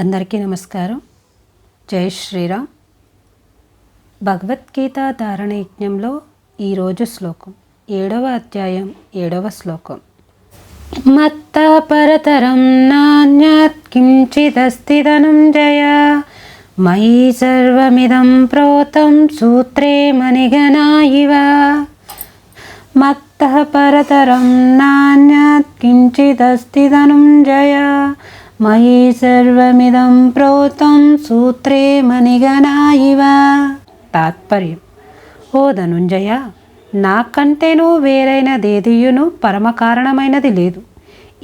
అందరికీ నమస్కారం. జై శ్రీరామ్. భగవద్గీత ధారణ యజ్ఞంలో ఈరోజు శ్లోకం. ఏడవ అధ్యాయం ఏడవ శ్లోకం. మత్త పరతరం నాణ్యాత్ కించిదస్తి ధనంజయ మయి సర్వమిదం ప్రోతం సూత్రే మణిగణా ఇవ. మత్త పరతరం నాణ్యాత్ కించిదస్తి ధనుంజయ మయి సర్వమిదం ప్రోతం సూత్రే మణిగణా ఇవ తాత్పర్యం ఓ ధనుంజయ నాకంటేనూ వేరైనదేదియును పరమకారణమైనది లేదు।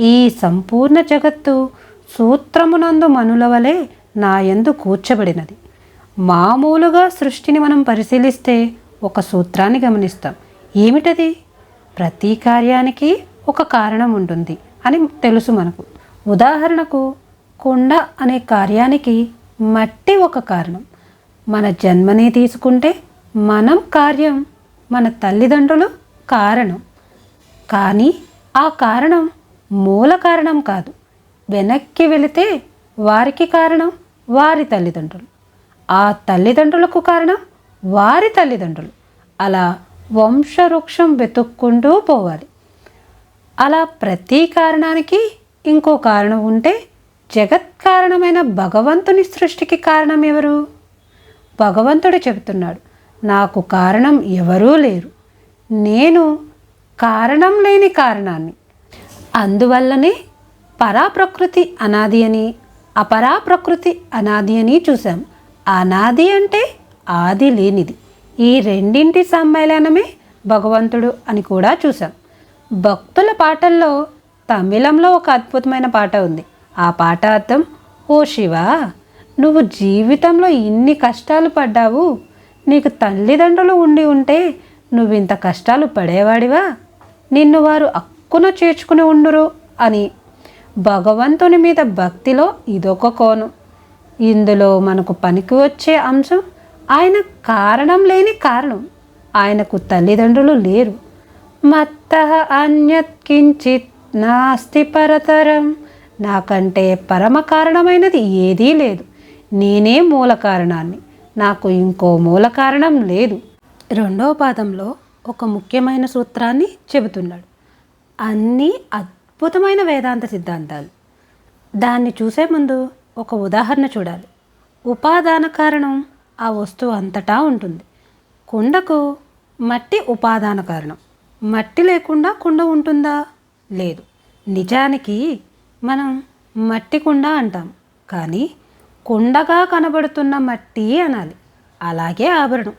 ఈ సంపూర్ణ జగత్తు సూత్రమునందు మనుల వలె నాయందు కూర్చబడినది। మామూలుగా సృష్టిని మనం పరిశీలిస్తే ఒక సూత్రాన్ని గమనిస్తాం। ఏమిటది? ప్రతి కార్యానికి ఒక కారణం ఉంటుంది అని తెలుసు మనకు। ఉదాహరణకు కుండ అనే కార్యానికి మట్టి ఒక కారణం. మన జన్మని తీసుకుంటే మనం కార్యం మన తల్లిదండ్రులు కారణం. కానీ ఆ కారణం మూల కారణం కాదు. వెనక్కి వెళితే వారికి కారణం వారి తల్లిదండ్రులు. ఆ తల్లిదండ్రులకు కారణం వారి తల్లిదండ్రులు. అలా వంశవృక్షం వెతుక్కుంటూ పోవాలి. అలా ప్రతి కారణానికి ఇంకో కారణం ఉంటే జగత్ కారణమైన భగవంతుని సృష్టికి కారణం ఎవరు? భగవంతుడు చెబుతున్నాడు నాకు కారణం ఎవరూ లేరు. నేను కారణం లేని కారణాన్ని. అందువల్లనే పరాప్రకృతి అనాది అని అపరాప్రకృతి అనాది అని చూసాం అనాది అంటే ఆది లేనిది. ఈ రెండింటి సమ్మేళనమే భగవంతుడు అని కూడా చూసాం భక్తుల పాటల్లో తమిళంలో ఒక అద్భుతమైన పాట ఉంది. ఆ పాట అర్థం ఓ శివ నువ్వు జీవితంలో ఇన్ని కష్టాలు పడ్డావు. నీకు తల్లిదండ్రులు ఉండి ఉంటే నువ్వు ఇంత కష్టాలు పడేవాడివా? నిన్ను వారు అక్కున చేర్చుకుని ఉండురు అని. భగవంతుని మీద భక్తిలో ఇదొక కోణం. ఇందులో మనకు పనికి వచ్చే అంశం ఆయన కారణం లేని కారణం. ఆయనకు తల్లిదండ్రులు లేరు. మత్త అన్యత్ కించిత్ నాస్తి పరతరం. నాకంటే పరమ కారణమైనది ఏదీ లేదు. నేనే మూల కారణాన్ని. నాకు ఇంకో మూల కారణం లేదు. రెండవ పాదంలో ఒక ముఖ్యమైన సూత్రాన్ని చెబుతున్నాడు. అన్నీ అద్భుతమైన వేదాంత సిద్ధాంతాలు. దాన్ని చూసే ముందు ఒక ఉదాహరణ చూడాలి. ఉపాదాన కారణం ఆ వస్తువు అంతటా ఉంటుంది. కుండకు మట్టి ఉపాదాన కారణం. మట్టి లేకుండా కుండ ఉంటుందా? లేదు. నిజానికి మనం మట్టి కుండ అంటాం. కానీ కుండగా కనబడుతున్న మట్టి అనాలి. అలాగే ఆభరణం.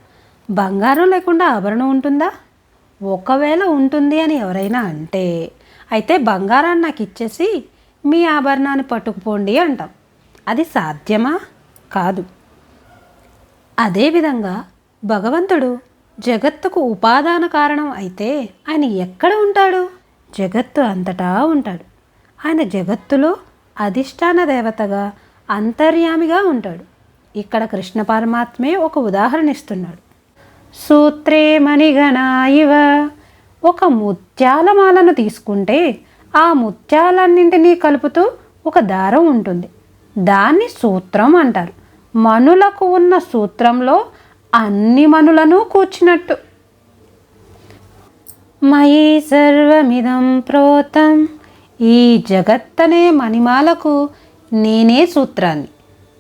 బంగారం లేకుండా ఆభరణం ఉంటుందా? ఒకవేళ ఉంటుంది అని ఎవరైనా అంటే అయితే బంగారాన్ని నాకు ఇచ్చేసి మీ ఆభరణాన్ని పట్టుకుపోండి అంటాం. అది సాధ్యమా? కాదు. అదేవిధంగా భగవంతుడు జగత్తుకు ఉపాదాన కారణం అయితే ఆయన ఎక్కడ ఉంటాడు? జగత్తు అంతటా ఉంటాడు. ఆయన జగత్తులో అధిష్టాన దేవతగా అంతర్యామిగా ఉంటాడు. ఇక్కడ కృష్ణ పరమాత్మే ఒక ఉదాహరణ ఇస్తున్నాడు. సూత్రే మణిగణాయివ ఒక ముత్యాలమాలను తీసుకుంటే ఆ ముత్యాలన్నింటినీ కలుపుతూ ఒక దారం ఉంటుంది. దాన్ని సూత్రం అంటారు. మనులకు ఉన్న సూత్రంలో అన్ని మనులను కూర్చున్నట్టు మయి సర్వమిదం ప్రోతం. ఈ జగత్తనే మణిమాలకు నేనే సూత్రాన్ని.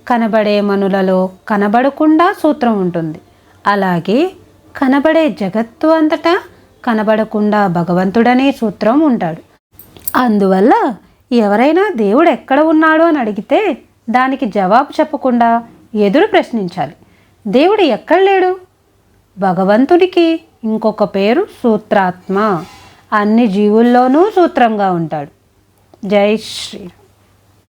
కనబడే మనులలో కనబడకుండా సూత్రం ఉంటుంది. అలాగే కనబడే జగత్తు అంతటా కనబడకుండా భగవంతుడనే సూత్రం ఉంటాడు. అందువల్ల ఎవరైనా దేవుడు ఎక్కడ ఉన్నాడో అని అడిగితే దానికి జవాబు చెప్పకుండా ఎదురు ప్రశ్నించాలి. దేవుడు ఎక్కడ లేడు? భగవంతుడికి ఇంకొక పేరు సూత్రాత్మ. అన్ని జీవుల్లోనూ సూత్రంగా ఉంటాడు. జై శ్రీ